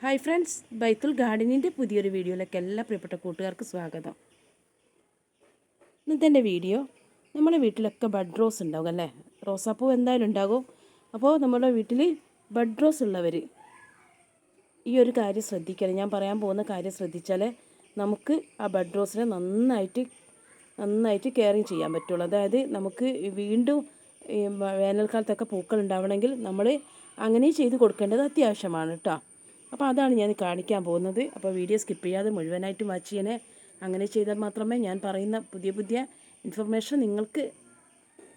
Hi friends ബൈത്തുൽ ഗാർഡനിന്റെ പുതിയൊരു വീഡിയോയിലേക്ക് എല്ലാ പ്രിയപ്പെട്ട കൂട്ടുകാർക്ക് സ്വാഗതം. ഇന്നത്തെ വീഡിയോ നമ്മുടെ വീട്ടിലൊക്കെ ബഡ് റോസ് ഉണ്ടാവും അല്ലേ? റോസാപ്പൂ എന്തായാലും ഉണ്ടാകും. അപ്പോൾ നമ്മുടെ വീട്ടിൽ ബഡ് റോസ് ഉള്ളവർ ഈ ഒരു കാര്യം ശ്രദ്ധിക്കണം. ഞാൻ പറയാൻ പോകുന്ന കാര്യം ശ്രദ്ധിച്ചാൽ നമുക്ക് ആ ബഡ് റോസിനെ നന്നായിട്ട് നന്നായിട്ട് കെയറിങ് ചെയ്യാൻ പറ്റുള്ളൂ. അതായത് നമുക്ക് വീണ്ടും വേനൽക്കാലത്തൊക്കെ പൂക്കൾ ഉണ്ടാവണമെങ്കിൽ നമ്മൾ അങ്ങനെ ചെയ്ത് കൊടുക്കേണ്ടത് അത്യാവശ്യമാണ് കേട്ടോ. അപ്പോൾ അതാണ് ഞാൻ കാണിക്കാൻ പോകുന്നത്. അപ്പോൾ വീഡിയോ സ്കിപ്പ് ചെയ്യാതെ മുഴുവനായിട്ടും വാച്ച് ചെയ്യണേ. അങ്ങനെ ചെയ്താൽ മാത്രമേ ഞാൻ പറയുന്ന പുതിയ പുതിയ ഇൻഫർമേഷൻ നിങ്ങൾക്ക്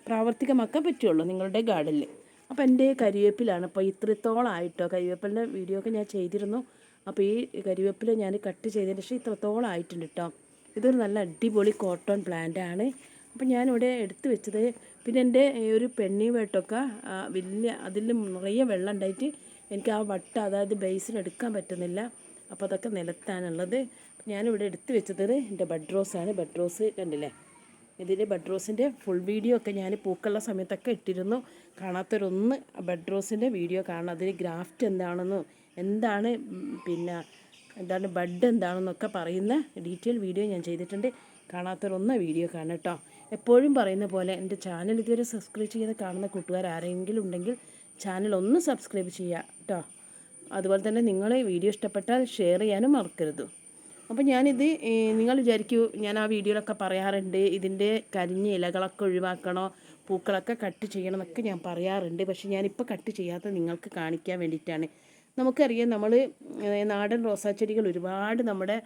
പ്രാവർത്തികമാക്കാൻ പറ്റുള്ളൂ നിങ്ങളുടെ ഗാർഡനിൽ. അപ്പോൾ എന്റെ കരിവേപ്പിലാണ്. അപ്പോൾ ഇത്രത്തോളമായിട്ടോ കരിവേപ്പിലിന്റെ വീഡിയോ ഒക്കെ ഞാൻ ചെയ്തിരുന്നു. അപ്പോൾ ഈ കരിവേപ്പില ഞാൻ കട്ട് ചെയ്തതിന് ശേഷം ഇത്രത്തോളം ആയിട്ടുണ്ട് കേട്ടോ ഇതൊരു നല്ല അടിപൊളി കോട്ടൺ പ്ലാന്റ് ആണ്. അപ്പോൾ ഞാനിവിടെ എടുത്തു വെച്ചത്. പിന്നെ എന്റെ ഒരു പെണ്ണി വേട്ടൊക്കെ വലിയ അതിൽ നിറയെ വെള്ളം ഉണ്ടായിട്ട് എനിക്ക് ആ വട്ട അതായത് ബേസിൽ എടുക്കാൻ പറ്റുന്നില്ല. അപ്പോൾ അതൊക്കെ നിലത്താണുള്ളത് ഞാനിവിടെ എടുത്തു വെച്ചത് എന്റെ ബഡ് റോസാണ് ബഡ് റോസ് കണ്ടില്ലേ? ഇതിന്റെ ബഡ് റോസിന്റെ ഫുൾ വീഡിയോ ഒക്കെ ഞാൻ പൂക്കളുടെ സമയത്തൊക്കെ ഇട്ടിരുന്നു. കാണാത്തവരൊന്ന് ബഡ് റോസിന്റെ വീഡിയോ കാണണം. അതിന് ഗ്രാഫ്റ്റ് എന്താണെന്നും എന്താണ് പിന്നെ എന്താണ് ബഡ് എന്താണെന്നൊക്കെ പറയുന്ന ഡീറ്റെയിൽ വീഡിയോ ഞാൻ ചെയ്തിട്ടുണ്ട്. കാണാത്തവരൊന്ന് വീഡിയോ കാണാം കേട്ടോ. എപ്പോഴും പറയുന്ന പോലെ എന്റെ ചാനൽ ഇതുവരെ സബ്സ്ക്രൈബ് ചെയ്ത് കാണുന്ന കൂട്ടുകാർ ആരെങ്കിലും ഉണ്ടെങ്കിൽ ചാനൽ ഒന്ന് സബ്സ്ക്രൈബ് ചെയ്യുക കേട്ടോ അതുപോലെ തന്നെ നിങ്ങൾ വീഡിയോ ഇഷ്ടപ്പെട്ടാൽ ഷെയർ ചെയ്യാനും മറക്കരുത്. അപ്പോൾ ഞാനിത് നിങ്ങൾ വിചാരിക്കൂ ഞാൻ ആ വീഡിയോയിലൊക്കെ പറയാറുണ്ട് ഇതിന്റെ കരിഞ്ഞ ഇലകളൊക്കെ ഒഴിവാക്കണോ പൂക്കളൊക്കെ കട്ട് ചെയ്യണം എന്നൊക്കെ ഞാൻ പറയാറുണ്ട്. പക്ഷെ ഞാനിപ്പോൾ കട്ട് ചെയ്യാത്ത നിങ്ങൾക്ക് കാണിക്കാൻ വേണ്ടിയിട്ടാണ്. നമുക്കറിയാം നമ്മൾ നാടൻ റോസാച്ചെടികൾ ഒരുപാട് നമ്മുടെ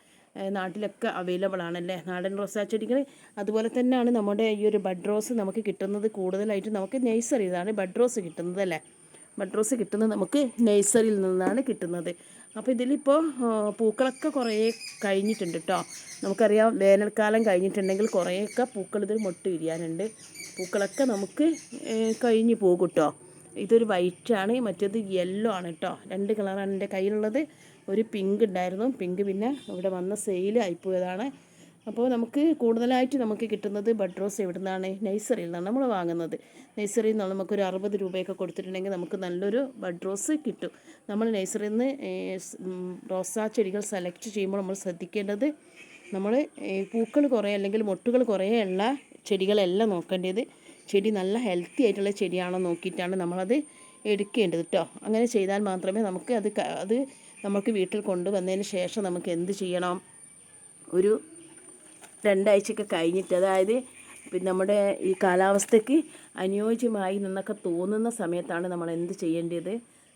നാട്ടിലൊക്കെ അവൈലബിൾ ആണല്ലേ? നാടൻ റോസാച്ചെടികൾ അതുപോലെ തന്നെയാണ് നമ്മുടെ ഈ ഒരു ബഡ് റോസ് നമുക്ക് കിട്ടുന്നത് കൂടുതലായിട്ട് നമുക്ക് നഴ്സറി ഇതാണ് ബഡ് റോസ് കിട്ടുന്നത് അല്ലേ? ബഡ് റോസ് കിട്ടുന്നത് നമുക്ക് നഴ്സറിയിൽ നിന്നാണ് കിട്ടുന്നത്. അപ്പോൾ ഇതിലിപ്പോൾ പൂക്കളൊക്കെ കുറേ കഴിഞ്ഞിട്ടുണ്ട് കേട്ടോ നമുക്കറിയാം വേനൽക്കാലം കഴിഞ്ഞിട്ടുണ്ടെങ്കിൽ കുറേയൊക്കെ പൂക്കൾ ഇതിൽ മൊട്ട് വിരിയാനുണ്ട്. പൂക്കളൊക്കെ നമുക്ക് കഴിഞ്ഞ് പോകും കേട്ടോ ഇതൊരു വൈറ്റാണ് മറ്റേത് യെല്ലോ ആണ് കേട്ടോ രണ്ട് കളറാണ് എന്റെ കയ്യിലുള്ളത്. ഒരു പിങ്ക് ഉണ്ടായിരുന്നു. പിങ്ക് പിന്നെ ഇവിടെ വന്ന സെയിൽ ആയിപ്പോയതാണ് അപ്പോൾ നമുക്ക് കൂടുതലായിട്ട് നമുക്ക് കിട്ടുന്നത് ബഡ് റോസ് എവിടെ നിന്നാണ് നഴ്സറിയിൽ നിന്നാണ് നമ്മൾ വാങ്ങുന്നത്. നഴ്സറിയിൽ നിന്ന് നമുക്കൊരു അറുപത് രൂപയൊക്കെ കൊടുത്തിട്ടുണ്ടെങ്കിൽ നമുക്ക് നല്ലൊരു ബഡ് റോസ് കിട്ടും. നമ്മൾ നഴ്സറിയിൽ നിന്ന് റോസാ ചെടികൾ സെലക്ട് ചെയ്യുമ്പോൾ നമ്മൾ ശ്രദ്ധിക്കേണ്ടത് നമ്മൾ പൂക്കൾ കുറേ അല്ലെങ്കിൽ മൊട്ടുകൾ കുറേ ഉള്ള ചെടികളെല്ലാം നോക്കേണ്ടത്. ചെടി നല്ല ഹെൽത്തി ആയിട്ടുള്ള ചെടിയാണോ നോക്കിയിട്ടാണ് നമ്മളത് എടുക്കേണ്ടത് കേട്ടോ അങ്ങനെ ചെയ്താൽ മാത്രമേ നമുക്ക് അത് അത് നമുക്ക് വീട്ടിൽ കൊണ്ടുവന്നതിന് ശേഷം നമുക്ക് എന്ത് ചെയ്യണം? ഒരു രണ്ടാഴ്ചയൊക്കെ കഴിഞ്ഞിട്ട് അതായത് പിന്നെ നമ്മുടെ ഈ കാലാവസ്ഥയ്ക്ക് അനുയോജ്യമായി എന്നൊക്കെ തോന്നുന്ന സമയത്താണ് നമ്മൾ എന്ത് ചെയ്യേണ്ടത്?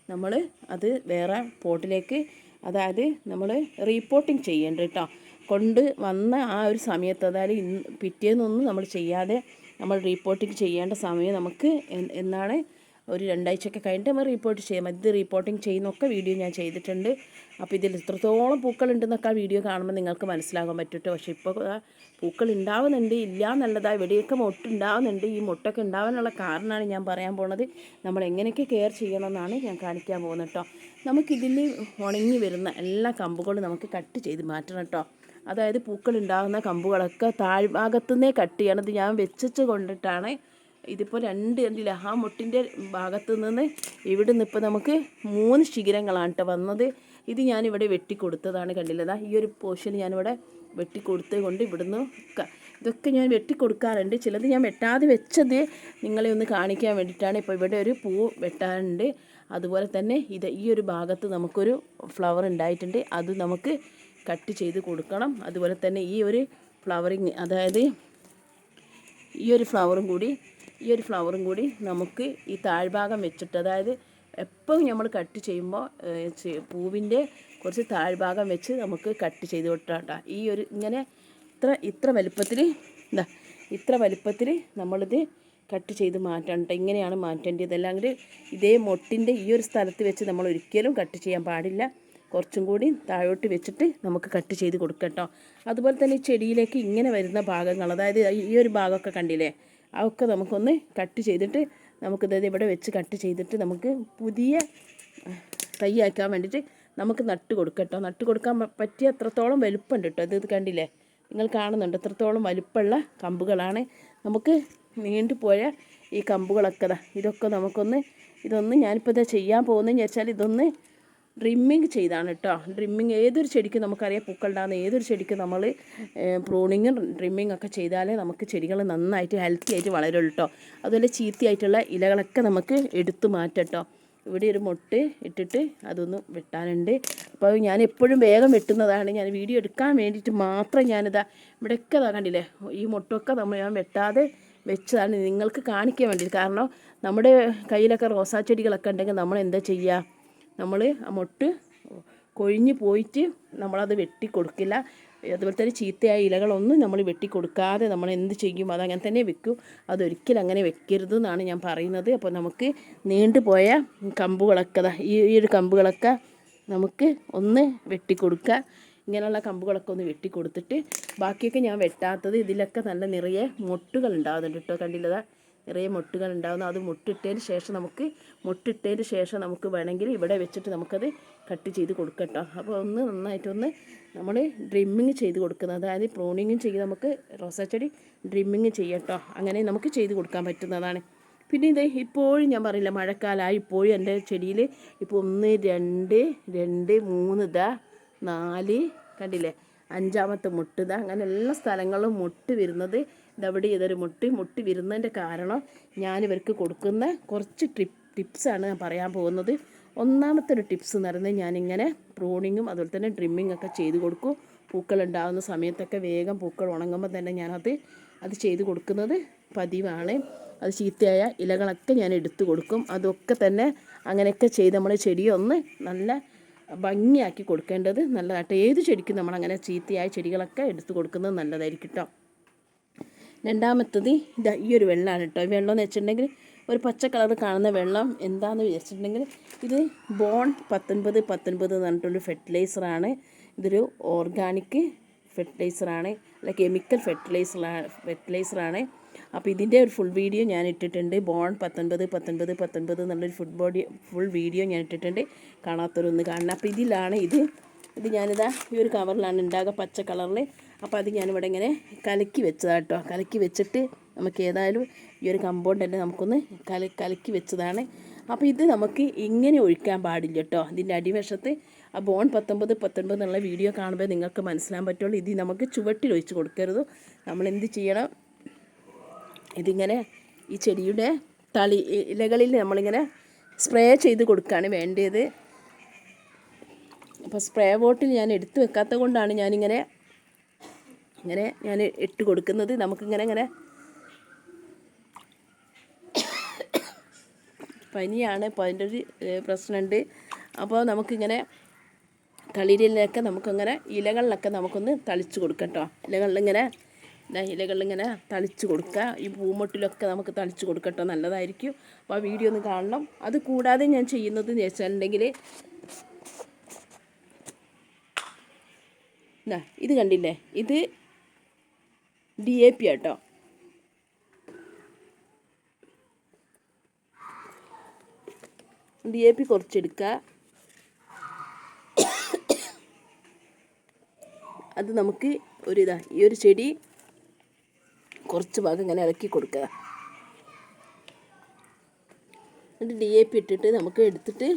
നമ്മൾ അത് വേറെ പോട്ടിലേക്ക് അതായത് നമ്മൾ റീപോർട്ടിങ് ചെയ്യേണ്ടത് കേട്ടോ കൊണ്ട് വന്ന ആ ഒരു സമയത്ത് അതായത് ഇന്ന് പിറ്റേന്നൊന്നും നമ്മൾ ചെയ്യാതെ നമ്മൾ റീപോർട്ടിങ് ചെയ്യേണ്ട സമയം നമുക്ക് എന്നാണ് ഒരു രണ്ടാഴ്ചയൊക്കെ കഴിഞ്ഞിട്ട് നമ്മൾ റിപ്പോർട്ട് ചെയ്യാം. ഇത് റിപ്പോർട്ടിങ് ചെയ്യുന്നൊക്കെ വീഡിയോ ഞാൻ ചെയ്തിട്ടുണ്ട്. അപ്പോൾ ഇതിൽ ഇത്രത്തോളം പൂക്കളുണ്ടെന്നൊക്കെ ആ വീഡിയോ കാണുമ്പോൾ നിങ്ങൾക്ക് മനസ്സിലാകാൻ പറ്റും പക്ഷേ ഇപ്പോൾ പൂക്കൾ ഉണ്ടാവുന്നുണ്ട് ഇല്ല എന്നുള്ളതാ ഇവിടെയൊക്കെ മൊട്ട് ഉണ്ടാവുന്നുണ്ട് ഈ മുട്ടൊക്കെ ഉണ്ടാവാനുള്ള കാരണമാണ് ഞാൻ പറയാൻ പോണത്. നമ്മൾ എങ്ങനെയൊക്കെ കെയർ ചെയ്യണമെന്നാണ് ഞാൻ കാണിക്കാൻ പോകുന്നത് കേട്ടോ നമുക്കിതിൽ ഉണങ്ങി വരുന്ന എല്ലാ കമ്പുകളും നമുക്ക് കട്ട് ചെയ്ത് മാറ്റണം കേട്ടോ അതായത് പൂക്കൾ ഉണ്ടാകുന്ന കമ്പുകളൊക്കെ താഴ്ഭാഗത്തുനിന്നേ കട്ട് ചെയ്യണം. ഇത് ഞാൻ വെച്ചിട്ട് കൊണ്ടിട്ടാണ് ഇതിപ്പോൾ രണ്ട് കണ്ടില്ല ആ മുട്ടിന്റെ ഭാഗത്ത് നിന്ന് ഇവിടെ നിന്ന് ഇപ്പോൾ നമുക്ക് മൂന്ന് ശിഖരങ്ങളാണ് കേട്ടോ വന്നത്. ഇത് ഞാനിവിടെ വെട്ടിക്കൊടുത്തതാണ് കണ്ടില്ലതാ ഈ ഒരു പോർഷൻ ഞാനിവിടെ വെട്ടിക്കൊടുത്തത് കൊണ്ട് ഇവിടുന്ന് ഇതൊക്കെ ഞാൻ വെട്ടിക്കൊടുക്കാറുണ്ട്. ചിലത് ഞാൻ വെട്ടാതെ വെച്ചത് നിങ്ങളെ ഒന്ന് കാണിക്കാൻ വേണ്ടിയിട്ടാണ് ഇപ്പോൾ ഇവിടെ ഒരു പൂ വെട്ടാറുണ്ട്. അതുപോലെ തന്നെ ഇത് ഈ ഒരു ഭാഗത്ത് നമുക്കൊരു ഫ്ലവർ ഉണ്ടായിട്ടുണ്ട്. അത് നമുക്ക് കട്ട് ചെയ്ത് കൊടുക്കണം. അതുപോലെ തന്നെ ഈ ഒരു ഫ്ലവറിങ് അതായത് ഈ ഒരു ഫ്ലവറും കൂടി ഈ ഒരു ഫ്ലവറും കൂടി നമുക്ക് ഈ താഴ്ഭാഗം വെച്ചിട്ട് അതായത് എപ്പോഴും നമ്മൾ കട്ട് ചെയ്യുമ്പോൾ പൂവിന്റെ കുറച്ച് താഴ്ഭാഗം വെച്ച് നമുക്ക് കട്ട് ചെയ്ത് വിട്ടാട്ട. ഈ ഒരു ഇങ്ങനെ ഇത്ര ഇത്ര വലുപ്പത്തിൽ എന്താ ഇത്ര വലുപ്പത്തിൽ നമ്മളിത് കട്ട് ചെയ്ത് മാറ്റണം. ഇങ്ങനെയാണ് മാറ്റേണ്ടത്. അല്ലെങ്കിൽ ഇതേ മൊട്ടിന്റെ ഈ ഒരു സ്ഥലത്ത് വെച്ച് നമ്മൾ ഒരിക്കലും കട്ട് ചെയ്യാൻ പാടില്ല. കുറച്ചും കൂടി താഴോട്ട് വെച്ചിട്ട് നമുക്ക് കട്ട് ചെയ്ത് കൊടുക്കട്ടോ അതുപോലെ തന്നെ ചെടിയിലേക്ക് ഇങ്ങനെ വരുന്ന ഭാഗങ്ങൾ അതായത് ഈ ഒരു ഭാഗമൊക്കെ കണ്ടില്ലേ? അതൊക്കെ നമുക്കൊന്ന് കട്ട് ചെയ്തിട്ട് നമുക്കിത് ഇവിടെ വെച്ച് കട്ട് ചെയ്തിട്ട് നമുക്ക് പുതിയ തൈയാക്കാൻ വേണ്ടിയിട്ട് നമുക്ക് നട്ട് കൊടുക്കട്ടോ നട്ട് കൊടുക്കാൻ പറ്റിയ എത്രത്തോളം വലുപ്പമുണ്ട് കേട്ടോ. ഇത് കണ്ടില്ലേ? നിങ്ങൾ കാണുന്നുണ്ട് എത്രത്തോളം വലുപ്പമുള്ള കമ്പുകളാണ്. നമുക്ക് നീണ്ടുപോയ ഈ കമ്പുകളൊക്കെ ഇതൊക്കെ നമുക്കൊന്ന് ഇതൊന്ന് ഞാനിപ്പോൾ ഇതാ ചെയ്യാൻ പോകുന്നതെന്ന് വെച്ചാൽ ഇതൊന്ന് ഡ്രിമ്മിങ് ചെയ്താണ് കേട്ടോ ഡ്രിമ്മിങ് ഏതൊരു ചെടിക്കും നമുക്കറിയാം പൂക്കളുണ്ടാകുന്ന ഏതൊരു ചെടിക്ക് നമ്മൾ പ്രൂണിങ്ങും ഡ്രിമ്മിങ് ഒക്കെ ചെയ്താലേ നമുക്ക് ചെടികൾ നന്നായിട്ട് ഹെൽത്തി ആയിട്ട് വളരുള്ളൂ കേട്ടോ അതുപോലെ ചീത്തയായിട്ടുള്ള ഇലകളൊക്കെ നമുക്ക് എടുത്തു മാറ്റട്ടോ ഇവിടെ ഒരു മുട്ട് ഇട്ടിട്ട് അതൊന്ന് വെട്ടാനുണ്ട്. അപ്പോൾ ഞാൻ എപ്പോഴും വേഗം വെട്ടുന്നതാണ്. ഞാൻ വീഡിയോ എടുക്കാൻ വേണ്ടിയിട്ട് മാത്രം ഞാനിതാ ഇവിടെയൊക്കെ ഇതാ കണ്ടില്ലേ ഈ മുട്ടൊക്കെ നമ്മൾ ഞാൻ വെട്ടാതെ വെച്ചതാണ്. നിങ്ങൾക്ക് കാണിക്കാൻ വേണ്ടിയിട്ട് കാരണം നമ്മുടെ കയ്യിലൊക്കെ റോസാ ചെടികളൊക്കെ ഉണ്ടെങ്കിൽ നമ്മൾ എന്താ ചെയ്യുക? നമ്മൾ ആ മൊട്ട് കൊഴിഞ്ഞ് പോയിട്ട് നമ്മളത് വെട്ടി കൊടുക്കില്ല അതുപോലെ തന്നെ ചീത്തയായ ഇലകളൊന്നും നമ്മൾ വെട്ടി കൊടുക്കാതെ നമ്മൾ എന്ത് ചെയ്യും? അതങ്ങനെ തന്നെ വെക്കും. അതൊരിക്കലും അങ്ങനെ വെക്കരുത് എന്നാണ് ഞാൻ പറയുന്നത്. അപ്പോൾ നമുക്ക് നീണ്ടുപോയ കമ്പുകളൊക്കെ ഈ ഈ ഒരു കമ്പുകളൊക്കെ നമുക്ക് ഒന്ന് വെട്ടിക്കൊടുക്കുക ഇങ്ങനെയുള്ള കമ്പുകളൊക്കെ ഒന്ന് വെട്ടിക്കൊടുത്തിട്ട് ബാക്കിയൊക്കെ ഞാൻ വെട്ടാത്തത് ഇതിലൊക്കെ നല്ല നിറയെ മൊട്ടുകൾ ഉണ്ടാകുന്നുണ്ട് കേട്ടോ കണ്ടില്ലതാ നിറയെ മുട്ടുകൾ ഉണ്ടാകുന്നു അത് മുട്ടിട്ടതിന് ശേഷം നമുക്ക് മുട്ടിട്ടതിന് ശേഷം നമുക്ക് വേണമെങ്കിൽ ഇവിടെ വെച്ചിട്ട് നമുക്കത് കട്ട് ചെയ്ത് കൊടുക്കട്ടോ. അപ്പോൾ ഒന്ന് നന്നായിട്ടൊന്ന് നമ്മൾ ഡ്രിമ്മിങ് ചെയ്ത് കൊടുക്കുന്നത് അതായത് പ്രൂണിങ്ങും ചെയ്ത് നമുക്ക് റോസാച്ചെടി ഡ്രിമ്മിങ് ചെയ്യട്ടോ. അങ്ങനെ നമുക്ക് ചെയ്ത് കൊടുക്കാൻ പറ്റുന്നതാണ്. പിന്നെ ഇത് ഇപ്പോഴും ഞാൻ പറയില്ല മഴക്കാലമായി ഇപ്പോഴും എന്റെ ചെടിയിൽ ഇപ്പോൾ ഒന്ന് രണ്ട് രണ്ട് മൂന്ന് ഇതാ നാല് കണ്ടില്ലേ? അഞ്ചാമത്തെ മുട്ട്. ഇതാ അങ്ങനെ എല്ലാ സ്ഥലങ്ങളും മുട്ട് വരുന്നത്. ഇതവിടെ ഇതൊരു മുട്ട്. മുട്ട് വരുന്നതിന്റെ കാരണം ഞാനിവർക്ക് കൊടുക്കുന്ന കുറച്ച് ടിപ്പ് ടിപ്സാണ് ഞാൻ പറയാൻ പോകുന്നത്. ഒന്നാമത്തെ ഒരു ടിപ്സ് എന്ന് പറയുന്നത് ഞാനിങ്ങനെ പ്രൂണിങ്ങും അതുപോലെ തന്നെ ഡ്രിമ്മിങ് ഒക്കെ ചെയ്ത് കൊടുക്കും. പൂക്കൾ ഉണ്ടാകുന്ന സമയത്തൊക്കെ വേഗം പൂക്കൾ ഉണങ്ങുമ്പോൾ തന്നെ ഞാനത് അത് ചെയ്ത് കൊടുക്കുന്നത് പതിവാണ്. അത് ചീത്തയായ ഇലകളൊക്കെ ഞാൻ എടുത്തു കൊടുക്കും. അതൊക്കെ തന്നെ അങ്ങനെയൊക്കെ ചെയ്ത് നമ്മൾ ചെടിയൊന്ന് നല്ല ഭംഗിയാക്കി കൊടുക്കേണ്ടത് നല്ലതായിട്ട്. ഏത് ചെടിക്കും നമ്മൾ അങ്ങനെ ചീത്തയായ ചെടികളൊക്കെ എടുത്തു കൊടുക്കുന്നത് നല്ലതായിരിക്കും കേട്ടോ രണ്ടാമത്തത് ഇതാ ഈ ഒരു വെള്ളമാണ് കേട്ടോ വെള്ളം എന്ന് വെച്ചിട്ടുണ്ടെങ്കിൽ ഒരു പച്ച കളർ കാണുന്ന വെള്ളം എന്താണെന്ന് വിചാരിച്ചിട്ടുണ്ടെങ്കിൽ ഇത് ബോൺ പത്തൊൻപത് പത്തൊൻപത് എന്ന് പറഞ്ഞിട്ടൊരു ഫെർട്ടിലൈസറാണ് ഇതൊരു ഓർഗാനിക് ഫെർട്ടിലൈസറാണ് അല്ല കെമിക്കൽ ഫെർട്ടിലൈസറാണ് ഫെർട്ടിലൈസറാണ് അപ്പോൾ ഇതിന്റെ ഒരു ഫുൾ വീഡിയോ ഞാൻ ഇട്ടിട്ടുണ്ട്. ബോൺ പത്തൊൻപത് പത്തൊൻപത് പത്തൊൻപത് എന്നുള്ളൊരു ഫുഡ് ബോഡി ഫുൾ വീഡിയോ ഞാൻ ഇട്ടിട്ടുണ്ട്. കാണാത്തവരൊന്ന് കാണണം. അപ്പോൾ ഇതിലാണ് ഇത്. ഇത് ഞാനിതാ ഈ ഒരു കവറിലാണ് ഉണ്ടാകുക പച്ച കളറിൽ അപ്പോൾ അത് ഞാനിവിടെ ഇങ്ങനെ കലക്കി വെച്ചതാട്ടോ കലക്കി വെച്ചിട്ട് നമുക്ക് ഏതായാലും ഈ ഒരു കമ്പൗണ്ട് തന്നെ നമുക്കൊന്ന് കല കലക്കി വെച്ചതാണ്. അപ്പോൾ ഇത് നമുക്ക് ഇങ്ങനെ ഒഴിക്കാൻ പാടില്ല കേട്ടോ. ഇതിന്റെ അടിവശത്ത് ആ ബോൺ പത്തൊമ്പത് പത്തൊൻപത് എന്നുള്ള വീഡിയോ കാണുമ്പോൾ നിങ്ങൾക്ക് മനസ്സിലാൻ പറ്റുള്ളൂ. ഇത് നമുക്ക് ചുവട്ടിൽ ഒഴിച്ച് കൊടുക്കരുത്. നമ്മൾ എന്ത് ചെയ്യണം? ഇതിങ്ങനെ ഈ ചെടിയുടെ തളി ഇലകളിൽ നമ്മളിങ്ങനെ സ്പ്രേ ചെയ്ത് കൊടുക്കുകയാണ് വേണ്ടത് അപ്പോൾ സ്പ്രേ ബോട്ടിൽ ഞാൻ എടുത്തു വെക്കാത്ത കൊണ്ടാണ് ഞാനിങ്ങനെ ഇങ്ങനെ ഞാൻ ഇട്ട് കൊടുക്കുന്നത്. നമുക്കിങ്ങനെ ഇങ്ങനെ. പനിയാണ് അപ്പോൾ അതിന്റെ ഒരു പ്രശ്നമുണ്ട് അപ്പോൾ നമുക്കിങ്ങനെ തളിരിലൊക്കെ നമുക്കിങ്ങനെ ഇലകളിലൊക്കെ നമുക്കൊന്ന് തളിച്ച് കൊടുക്കാം കേട്ടോ ഇലകളിലിങ്ങനെ ദാ ഇലകളിലിങ്ങനെ തളിച്ച് കൊടുക്കുക. ഈ പൂമൊട്ടിലൊക്കെ നമുക്ക് തളിച്ച് കൊടുക്കട്ടെ നല്ലതായിരിക്കും. അപ്പോൾ ആ വീഡിയോ ഒന്ന് കാണണം. അത് കൂടാതെ ഞാൻ ചെയ്യുന്നത് എന്ന് വെച്ചിട്ടുണ്ടെങ്കിൽ ഇത് കണ്ടില്ലേ? ഇത് ഡി എ പി ആട്ടോ. ഡി എ പി കുറച്ചെടുക്കുക. അത് നമുക്ക് ഒരു ഇതാ ഈ ഒരു ചെടി കുറച്ച് ഭാഗം ഇങ്ങനെ ഇളക്കി കൊടുക്കുക. എന്നിട്ട് ഡി എ പി ഇട്ടിട്ട് നമുക്ക് എടുത്തിട്ട്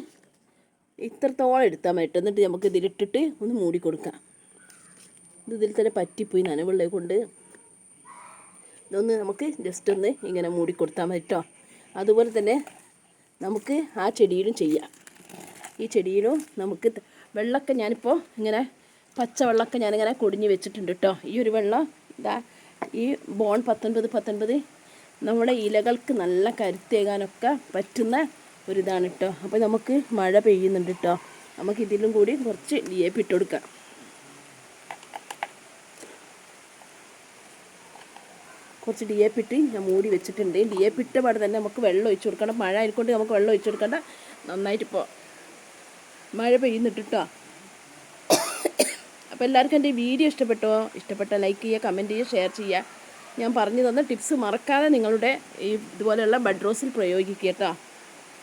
ഇത്രത്തോളം എടുത്താൽ മതി ട്ടോ. എന്നിട്ട് നമുക്ക് ഇതിലിട്ടിട്ട് ഒന്ന് മൂടി കൊടുക്കാം. ഇത് ഇതിൽ തന്നെ പറ്റിപ്പോയി നനവുള്ളത് കൊണ്ട്. ഇതൊന്ന് നമുക്ക് ജസ്റ്റ് ഒന്ന് ഇങ്ങനെ മൂടി കൊടുത്താൽ മതി കേട്ടോ. അതുപോലെ തന്നെ നമുക്ക് ആ ചെടിയിലും ചെയ്യാം. ഈ ചെടിയിലും നമുക്ക് വെള്ളമൊക്കെ ഞാനിപ്പോൾ ഇങ്ങനെ പച്ച വെള്ളമൊക്കെ ഞാനിങ്ങനെ കൊടിഞ്ഞ് വെച്ചിട്ടുണ്ട് കേട്ടോ. ഈ ഒരു വെള്ളം ഇതാ ഈ ബോൺ പത്തൊൻപത് പത്തൊൻപത് നമ്മുടെ ഇലകൾക്ക് നല്ല കരുത്തേകാനൊക്കെ പറ്റുന്ന ഒരിതാണ് കേട്ടോ അപ്പോൾ നമുക്ക് മഴ പെയ്യുന്നുണ്ട് കേട്ടോ നമുക്ക് ഇതിലും കൂടി കുറച്ച് ഡി എ പി ഇട്ട് കൊടുക്കാം. കുറച്ച് ഡി എ പി ഇട്ട് ഞാൻ മൂടി വെച്ചിട്ടുണ്ട്. ഡി എ പി ഇട്ട പാടെ തന്നെ നമുക്ക് വെള്ളം ഒഴിച്ചു കൊടുക്കണം. മഴ ആയിക്കൊണ്ട് നമുക്ക് വെള്ളം ഒഴിച്ചു കൊടുക്കണ്ട. നന്നായിട്ടിപ്പോൾ മഴ പെയ്യുന്നിട്ട് കേട്ടോ അപ്പോൾ എല്ലാവർക്കും എന്റെ വീഡിയോ ഇഷ്ടപ്പെട്ടോ? ഇഷ്ടപ്പെട്ട ലൈക്ക് ചെയ്യുക കമന്റ് ചെയ്യുക ഷെയർ ചെയ്യുക. ഞാൻ പറഞ്ഞു തന്ന ടിപ്സ് മറക്കാതെ നിങ്ങളുടെ ഈ ഇതുപോലെയുള്ള ബഡ് റോസിൽ പ്രയോഗിക്കുക കേട്ടോ.